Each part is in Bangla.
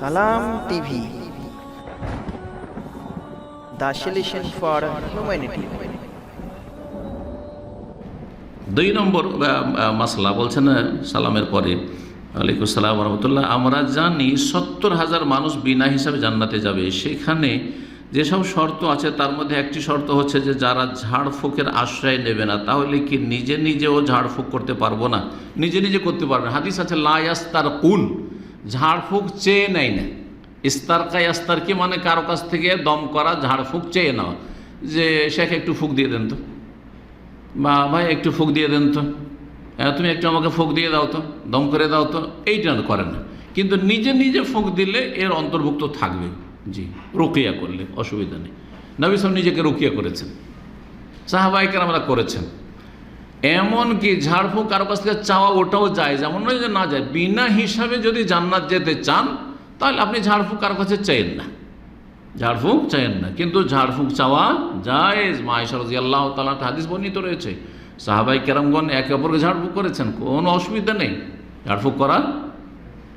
সালাম টিভি। For humanity. দুই নম্বর মাসলা বলছেন সালামের পরে। আলাইকুম সালাম রহমতুল্লাহ। আমরা জানি সত্তর হাজার মানুষ বিনা হিসাবে জান্নাতে যাবে। সেখানে যেসব শর্ত আছে, তার মধ্যে একটি শর্ত হচ্ছে যে যারা ঝাড়ফুঁকের আশ্রয় নেবে না, তাহলে কি নিজে নিজেও ঝাড়ফুঁক করতে পারব না? নিজে নিজে করতে পারবে হাদিস আছে লায়াস্তার কুন ঝাড়ফুঁক চেয়ে নেয় না। ইস্তার কায়াস্তার কি মানে কারও কাছ থেকে দম করা, ঝাড়ফুঁক চেয়ে নেওয়া। যে শেখ, একটু ফুক দিয়ে দেন তো। বা ভাই, একটু ফুক দিয়ে দেন তো। হ্যাঁ তুমি একটু আমাকে ফুক দিয়ে দাও তো, দম করে দাও তো। এইটা করে না। কিন্তু নিজে নিজে ফুক দিলে এর অন্তর্ভুক্ত থাকবে। জি, রুকিয়া করলে, অসুবিধা নেই। নবী সাহেব নিজেকে রুকিয়া করেছেন। সাহাবাহিকের আমরা করেছেন। এমন কি ঝাড়ফুঁক কারও কাছ থেকে চাওয়া ওটাও যায়, যেমন নয় যে না যায়। বিনা হিসাবে যদি জান্নাত যেতে চান, তাহলে আপনি ঝাড়ফুঁক কারও কাছে চাইেন না। ঝাড়ফুঁক চাইেন না। কিন্তু ঝাড়ফুঁক চাওয়া জায়েজ। মায়েশারজি আল্লাহ তালা হাদিস বর্ণিত রয়েছে। সাহাবাই কেরামগণ একে অপরকে ঝাড়ফুঁক করেছেন, কোনো অসুবিধা নেই। ঝাড়ফুঁক করা,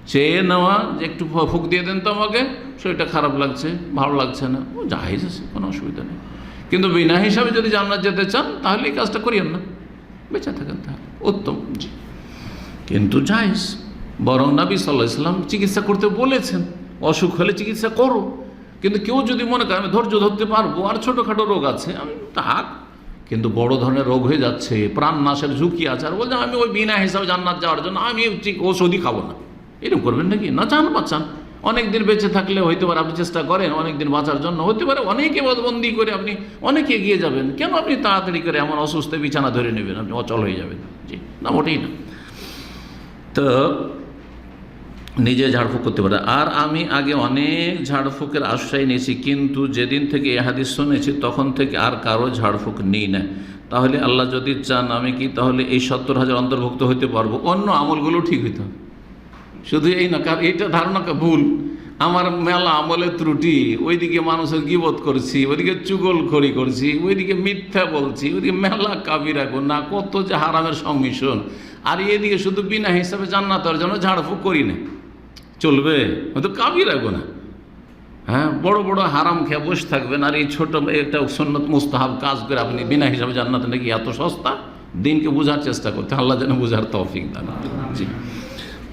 চেয়ে নেওয়া, যে একটু ফুক দিয়ে দেন তো আমাকে, শরীরটা খারাপ লাগছে, ভালো লাগছে না, ও জাহেজ আছে, কোনো অসুবিধা নেই। কিন্তু বিনা হিসাবে যদি জান্নাত যেতে চান, তাহলে এই কাজটা করিয়েন না। বেঁচে থাকেন তাহলে। উত্তম, জি। কিন্তু জায়েজ, বরং নবী সাল্লাহ ইসলাম চিকিৎসা করতে বলেছেন, অসুখ হলে চিকিৎসা করো। কিন্তু কেউ যদি মনে করে, আমি ধৈর্য ধরতে পারব, আর ছোটোখাটো রোগ আছে, আমি থাক। কিন্তু বড় ধরনের রোগ হয়ে যাচ্ছে প্রাণ নাশের ঝুঁকি আছে, আর বলছে, আমি ওই বিনা হিসাবে জান্নাত যাওয়ার জন্য আমি ওষুধই খাব না। এরকম করবেন নাকি? না চান বাঁচান অনেক দিন বেঁচে থাকলে হইতে পারে আপনি চেষ্টা করেন অনেক দিন বাঁচার জন্য। হতে পারে অনেকে বন্দি করে আপনি অনেকে এগিয়ে যাবেন। কেন আপনি তাড়াতাড়ি করে এমন অসুস্থ বিছানা ধরে নেবেন? আপনি অচল হয়ে যাবেন। জি, না, মোটেই না। তো নিজে ঝাড়ফুঁক করতে পারে। আর আমি আগে অনেক ঝাড়ফুঁকের আশ্রয় নিয়েছি, কিন্তু যেদিন থেকে এ হাদিস শুনেছি, তখন থেকে আর কারও ঝাড়ফুঁক নেই না। তাহলে আল্লাহ যদি চান আমি কি, তাহলে এই সত্তর হাজার অন্তর্ভুক্ত হতে পারব। অন্য আমলগুলো ঠিক হইতে। হবে শুধু এই না, কারণ এইটা ধারণা ভুল। আমার মেলা আমলের ত্রুটি, ওইদিকে মানুষের গিবত করছি, ওইদিকে চুগল খড়ি করছি, ওইদিকে মিথ্যা বলছি, ওইদিকে মেলা কাবিরা না, কত যে হারামের সংমিশ্রণ। আর এদিকে শুধু বিনা হিসাবে জান্নাতের জন্য ঝাড়ফুঁক করি না। চলবে? হয়তো কাবিরা না। হ্যাঁ বড় বড় হারাম খেয়ে বসে থাকবেন, আর এই ছোট একটা সন্ন্যত মুস্তাহাব কাজ করে আপনি বিনা হিসাবে জান্নাতে নাকি এত সস্তা? দিনকে বোঝার চেষ্টা করতে, আল্লাহ যেন বোঝার তৌফিক দান জি।